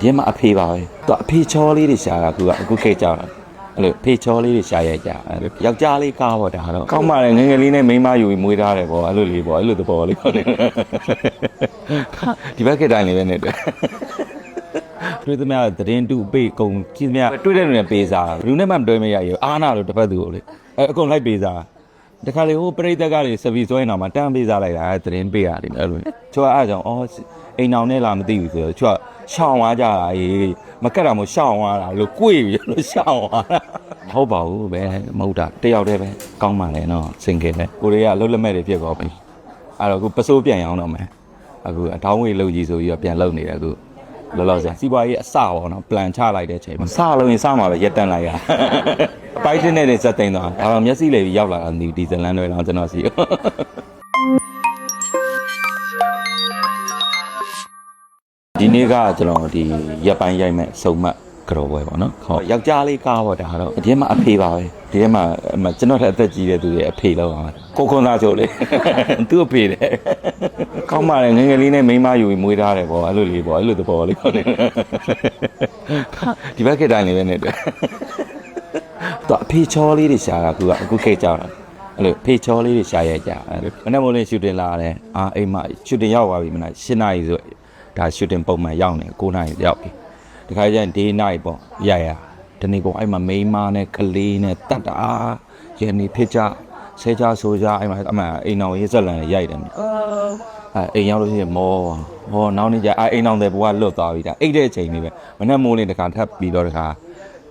ဒီမှာအဖေပါပဲသူအဖေချောလေးတွေရှာတာသူကအခုခေတ်ကြောက်အဲ့လိုဖေချောလေးတွေရှာရိုက်ကြအဲ့လိုယောက်ျားလေးကားပေါ့ဒါတော့ကောင်းပါလေငယ်ငယ်လေးနဲ့မိန်းမယူပြီးမွေးထားတယ်ပေါ့အဲ့လိုလေးပေါ့အဲ့လိုသဘောလေးပေါ့ဒီဘက်ခေတ်တိုင်းလေးပဲနဲ့တွေ့တွေ့သမျှသတင်းတူပေးကုန်ကြည့်သမျှတွေ့တဲ့လူနဲ့ပေးစားဘယ်သူနဲ့မှမတွေ့မရရဘူးအားနာလို့တစ်ဖက်သူကိုလေအဲအကုန်လိုက်ပေးစား တခါလေဟိုပရိသတ်ကလေစပီဆွဲနေတာမှာတန်းပေးစားလိုက်တာအဲသတင်းပေးရတယ်အဲ့လိုချောအားကြောင့်အော်အိမ်အောင်နဲ့လာမသိဘူးဆိုတော့ချောရှောင်းသွားကြတာအေးမကက်တာမို့ရှောင်းသွားတာလို့ကိုွေပြီလို့ရှောင်းသွားတာဟုတ်ပါဘူးပဲမဟုတ်တာတယောက်တည်းပဲကောင်းပါလေနော်စင်ကယ်လေကိုရီးယားလှုပ်လက်မဲ့တွေဖြစ်သွားပြီအဲ့တော့အခုပစိုးပြန်ရောင်းတော့မယ်အခုအထောင်းဝေလုံကြီးဆိုပြီးတော့ပြန်လုံနေတယ်အခု လောလောဆယ်စီးပွားရေးအစပေါ့နော် plan ချလိုက်တဲ့အချိန်မှာစလို့ရင်စမှာပဲရက်တန်လိုက်ရအပိုက်တင်နေတဲ့စက်သိန်းသွားဒါတော့မျက်စိလေပြီးရောက်လာတာဒီဒီဇလန်တွေတော့ကျွန်တော်စီဒီနေ့ကကျွန်တော်ဒီရက်ပိုင်းရိုက်မဲ့စုံမတ်ကြော်ပွဲပေါ့နော်ဟုတ်ယောက်ျားလေးကားပေါ့ဒါတော့ဒီထဲမှာအဖေပါပဲဒီထဲမှာအမကျွန်တော်ထက်အသက်ကြီးတဲ့သူရဲ့အဖေလောက်ပါကိုခွန်သားချိုလေသူ့အဖေတဲ့ ကောင်းပါလေငယ်ငယ်လေးနဲ့မိန်းမယူပြီးမွေးထားတယ်ပေါ့အဲ့လိုလေးပေါ့အဲ့လိုသဘောလေးပေါ့ဒီဘက်ခေတ်တိုင်းလေးပဲနဲ့တွေ့သူအဖေချောလေးတွေရှာတာသူကအခုခေတ်ကြောက်တာအဲ့လိုဖေချောလေးတွေရှာရိုက်ကြအဲ့လိုမနေ့မိုးလေးရှူတင်လာတယ်အာအိမ်မရှူတင်ရောက်သွားပြီမလား၈နာရီဆိုဒါရှူတင်ပုံမှန်ရောက်နေ9နာရီရောက်ပြီဒီခါကျရင် day night ပေါ့ရရဒီနေ့ပေါ့အဲ့မှာမိန်းမနဲ့ကလေးနဲ့တတ်တာရန်နေဖြစ်ကြ ဆဲကြဆိုကြအဲ့မှာအမှအိမ်အောင်ရေးဇက်လန်ရိုက်တယ်အဲအိမ်ရောက်လို့ရှိရင်မောဟောနောက်နေ့ကျအဲ့အိမ်အောင်တဲ့ဘဝလွတ်သွားပြီဒါအိတ်တဲ့အချိန်လေးပဲမနေ့မိုးလေးတခါထပ်ပြီးတော့တခါ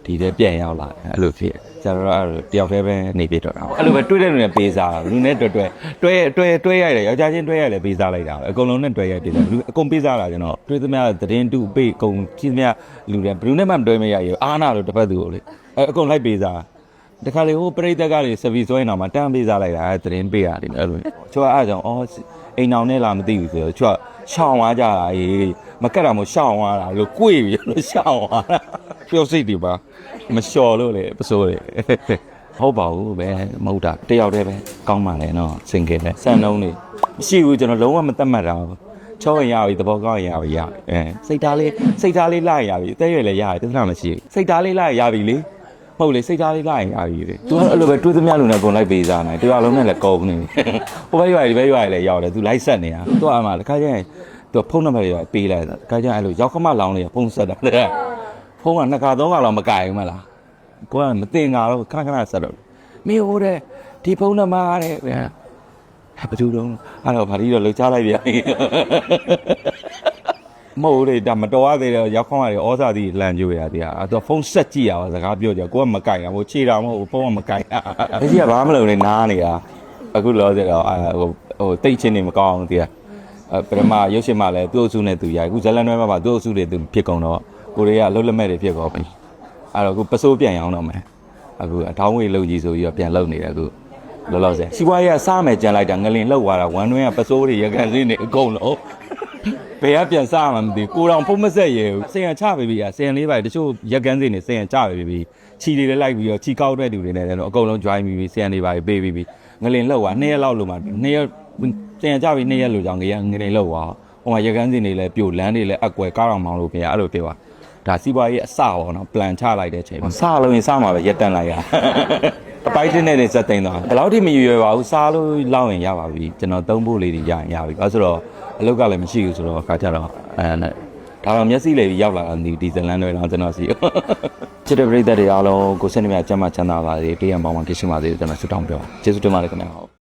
ဒီတဲ့ပြန်ရောက်လာအဲ့လိုဖြစ်ကျတော့အဲ့လိုတယောက်တည်းပဲနေပြတော့တာအဲ့လိုပဲတွေ့တဲ့လူနဲ့ပေးစားလူနဲ့တွေ့တွေ့တွဲတွဲတွဲရိုက်တယ်ယောက်ျားချင်းတွဲရိုက်တယ်ပေးစားလိုက်တာအကုန်လုံးနဲ့တွဲရိုက်တယ်လူအကုန်ပေးစားတာကျွန်တော်တွေ့သမျှသတင်းတူပေးကုန်ကြည့်သမျှလူတွေဘယ်သူနဲ့မှမတွဲမရရအားနာလို့တစ်ဖက်သူကိုလေအဲအကုန်လိုက်ပေးစား တခါလေဟိုပရိသတ်ကလေစပီဆွဲနေတာမှာတန်းပေးစားလိုက်တာအဲသတင်းပေးရတယ်အဲ့လိုချောအားကြောင့်အော်အိမ်အောင်နဲ့လာမသိဘူးဆိုတော့ချောရှောင်းသွားကြတာအေးမကက်တာမို့ရှောင်းသွားတာလို့ကိုွေပြီလို့ရှောင်းသွားတာပျော်စိတ်တွေပါမလျှော်လို့လေပစိုးလေဟုတ်ပါဘူးပဲမဟုတ်တာတယောက်တည်းပဲကောင်းပါလေနော်စင်ကယ်ပဲစံနှုံးနေမရှိဘူးကျွန်တော်လုံးဝမတတ်မှတ်တာဘူးချောရင်ရပြီသဘောကောင်းရင်ရပြီရပြီအဲစိတ်သားလေးစိတ်သားလေးလိုက်ရပြီအသက်ရွယ်လည်းရပြီသစ္စာမရှိဘူးစိတ်သားလေးလိုက်ရပြီလေ မဟုတ်လေစိတ်သားလေးလိုက်ရင်ရပြီလေသူကအဲ့လိုပဲတွေးသမျှလူနဲ့ပုံလိုက်ပေးစားနိုင်တရားလုံးနဲ့လည်းကုန်နေပြီဟိုဘက်ရွာဒီဘက်ရွာလည်းရောက်တယ်သူလိုက်ဆက်နေတာသူကအမှတခါကျရင်သူဖုန်းနံပါတ်တွေပေးလိုက်တာတခါကျရင်အဲ့လိုရောက်ခမလောင်းလေးဖုန်းဆက်တာလေဖုန်းကနှစ်ခါသုံးခါလောက်မကင်ဘူးမလားကိုကမတင်ငါတော့ခဏခဏဆက်တော့မင်းဟိုတဲ့ဒီဖုန်းနံပါတ်တဲ့ဟဲ့ဘယ်သူတော့အဲ့တော့ဗာဒီတော့လှုပ်ချလိုက်ပြန် မဟုတ်လေဒါမတော်ရသေးတယ်ရောက်ခေါင်းရတယ်ဩစာသီးလန်ကြိုးရသေးတာအဲ့တော့ဖုန်းဆက်ကြည့်ရပါစကားပြောကြကိုကမကင်တာဟိုခြေတာမဟုတ်ဖုန်းကမကင်တာအကြီးကဘာမှမလုပ်နေနားနေတာအခုလောဆယ်တော့အဲ့ဟိုဟိုတိတ်ချင်းနေမကောင်းဘူးတည်းအဲပထမရုပ်ရှင်မှလည်းသူ့အစုနဲ့သူရိုက်အခုဇလန်တွဲမှာပါသူ့အစုတွေသူဖြစ်ကုန်တော့ကိုရီးယားလှုပ်လက်မဲ့တွေဖြစ်ကုန်ပြီအဲ့တော့အခုပစိုးပြန်ရောင်းတော့မယ်အခုအထောင်းဝေလုံကြီးဆိုပြီးတော့ပြန်လုံနေတယ်အခုလောလောဆယ်စီးပွားရေးကစားမယ်ကြံလိုက်တာငလင်လှုပ်သွားတာဝမ်တွင်းကပစိုးတွေရကန်စင်းတွေအကုန်လုံး ဘယ်ကပြန်စားမှမသိကိုတော်ဖုံးမဆက်ရဘူးစေရန်ချပေးပြီอ่ะစေရန်လေးပါတချို့ရကန်စင်းတွေစေရန်ချပေးပြီချီတွေလည်းလိုက်ပြီးတော့ချီကောက်တဲ့သူတွေနဲ့လည်းအကုန်လုံး join ပြီးပြီစေရန်လေးပါပေးပြီးပြီငလင်လှုပ်သွားနှစ်ရက်လောက်လို့မှနှစ်ရက်စေရန်ချပြီးနှစ်ရက်လို့ကြောင့်ငရငလင်လှုပ်သွားဟိုမှာရကန်စင်းတွေလည်းပြိုလန်းတွေလည်းအကွယ်ကားတော်မောင်းလို့ပြရအဲ့လိုဖြစ်သွားဒါစီးပွားရေးအစပေါ့နော် plan ချလိုက်တဲ့အချိန်မှာစလို့ရင်စမှာပဲရက်တန်လိုက်ရ အပိုက်တင်နေတဲ့စက်သိန်းသွားဘယ်လောက်ထိမရွယ်ရွယ်ပါဘူးစားလို့လောက်ရင်ရပါပြီကျွန်တော်သုံးဖို့လေးတွေရရင်ရပြီအဲဆိုတော့အလုပ်ကလည်းမရှိဘူးဆိုတော့အခါကျတော့အဲနဲ့ဒါတော့မျက်စိလေပြီးရောက်လာတာဒီဒီဇလန်တွေတော့ကျွန်တော်စီချစ်တဲ့ပရိသတ်တွေအားလုံးကိုစနေမြတ်ကျမ်းမချမ်းသာပါစေတည်ရန်ပေါင်းမှာကိရှိပါစေကျွန်တော်ဆုတောင်းပြောကျေးဇူးတင်ပါတယ်ခင်ဗျာဟုတ်